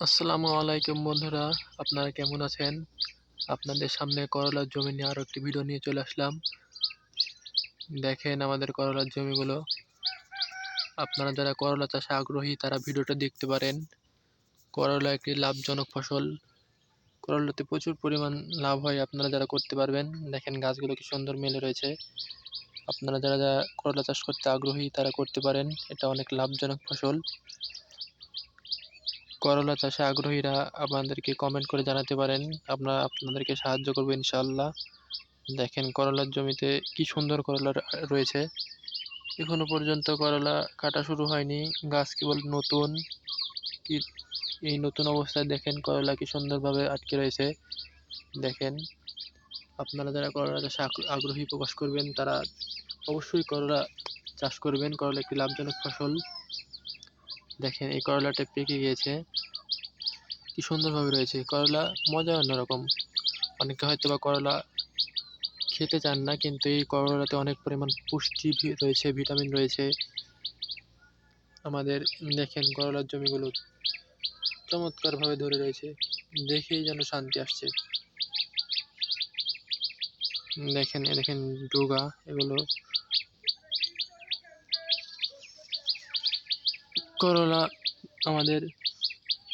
আসসালামু আলাইকুম বন্ধুরা, আপনারা কেমন আছেন? আপনাদের সামনে করলার জমি নিয়ে আরও একটি ভিডিও নিয়ে চলে আসলাম। দেখেন আমাদের করলার জমিগুলো। আপনারা যারা করলা চাষে আগ্রহী, তারা ভিডিওটা দেখতে পারেন। করলা একটি লাভজনক ফসল। করলাতে প্রচুর পরিমাণ লাভ হয়, আপনারা যারা করতে পারবেন। দেখেন গাছগুলো কি সুন্দর মেলে রয়েছে। আপনারা যারা যারা করলা চাষ করতে আগ্রহী, তারা করতে পারেন। এটা অনেক লাভজনক ফসল। করলা চাষে আগ্রহীরা আপনাদেরকে কমেন্ট করে জানাতে পারেন। আমরা আপনাদেরকে সাহায্য করব ইনশাল্লাহ দেখেন করলার জমিতে কি সুন্দর করলা রয়েছে। এখনও পর্যন্ত করলা কাটা শুরু হয়নি। গাছ কেবল নতুন। কি, এই নতুন অবস্থায় দেখেন করলা কি সুন্দরভাবে আটকে রয়েছে। দেখেন, আপনারা যারা করলা চাষে আগ্রহী প্রকাশ করবেন, তারা অবশ্যই করলা চাষ করবেন। করলা একটি লাভজনক ফসল। দেখেন, এই করলাটা পেকে গিয়েছে। কি সুন্দরভাবে রয়েছে। করলা মজা অন্যরকম। অনেকে হয়তো বা করলা খেতে চান না, কিন্তু এই করলাতে অনেক পরিমাণ পুষ্টি রয়েছে, ভিটামিন রয়েছে। আমাদের দেখেন, করলার জমিগুলো চমৎকারভাবে ধরে রয়েছে। দেখেই যেন শান্তি আসছে। দেখেন দেখেন ডুগা, এগুলো করলা আমাদের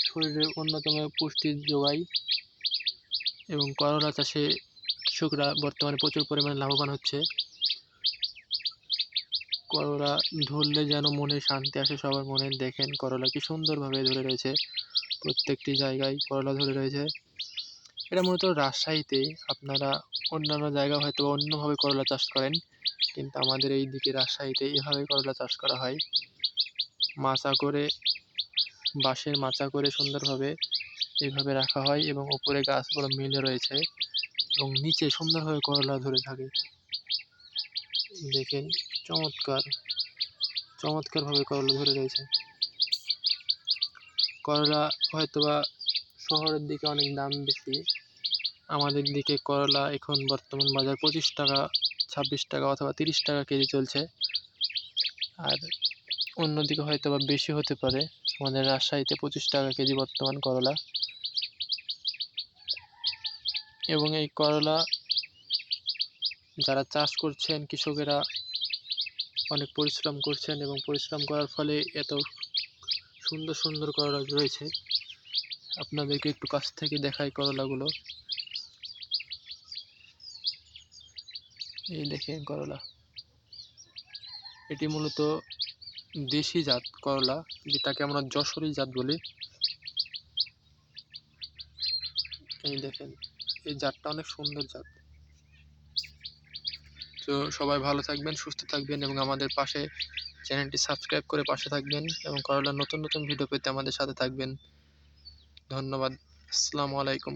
শরীরে অন্যতম পুষ্টি যোগায় এবং করলা চাষে কৃষকরা বর্তমানে প্রচুর পরিমাণে লাভবান হচ্ছে। করলা ধরলে যেন মনে শান্তি আসে, সবার মনে। দেখেন করলা কি সুন্দরভাবে ধরে রয়েছে। প্রত্যেকটি জায়গায় করলা ধরে রয়েছে। এটা মূলত রাজশাহীতে আপনারা অন্যান্য জায়গা হয়তো অন্যভাবে করলা চাষ করেন, কিন্তু আমাদের এই দিকে রাজশাহীতে এভাবে করলা চাষ করা হয়। মাচা করে, বাঁশের মাচা করে সুন্দরভাবে এইভাবে রাখা হয় এবং উপরে গাছগুলো মিলে রয়েছে এবং নিচে সুন্দরভাবে করলা ধরে থাকে। দেখেন, চমৎকার, চমৎকারভাবে করলা ধরে রয়েছে। করলা হয়তোবা শহরের দিকে অনেক দাম বেশি। আমাদের দিকে করলা এখন বর্তমান বাজার পঁচিশ টাকা, ছাব্বিশ টাকা অথবা তিরিশ টাকা কেজি চলছে। আর অন্যদিকে হয়তো বা বেশি হতে পারে। আমাদের রাজশাহীতে পঁচিশ টাকা কেজি বর্তমান করলা। এবং এই করলা যারা চাষ করছেন, কৃষকেরা অনেক পরিশ্রম করছেন এবং পরিশ্রম করার ফলে এত সুন্দর সুন্দর করলা রয়েছে। আপনাদেরকে একটু কাছ থেকে দেখাই করলাগুলো। এই দেখেন করলা। এটি মূলত দেশি জাত করলা, যেটাকে আমরা যশোরী জাত বলি। এই দেখেন, এই জাতটা অনেক সুন্দর জাত। তো সবাই ভালো থাকবেন, সুস্থ থাকবেন এবং আমাদের পাশে চ্যানেলটি সাবস্ক্রাইব করে পাশে থাকবেন এবং করলার নতুন নতুন ভিডিও পেতে আমাদের সাথে থাকবেন। ধন্যবাদ। আসসালামু আলাইকুম।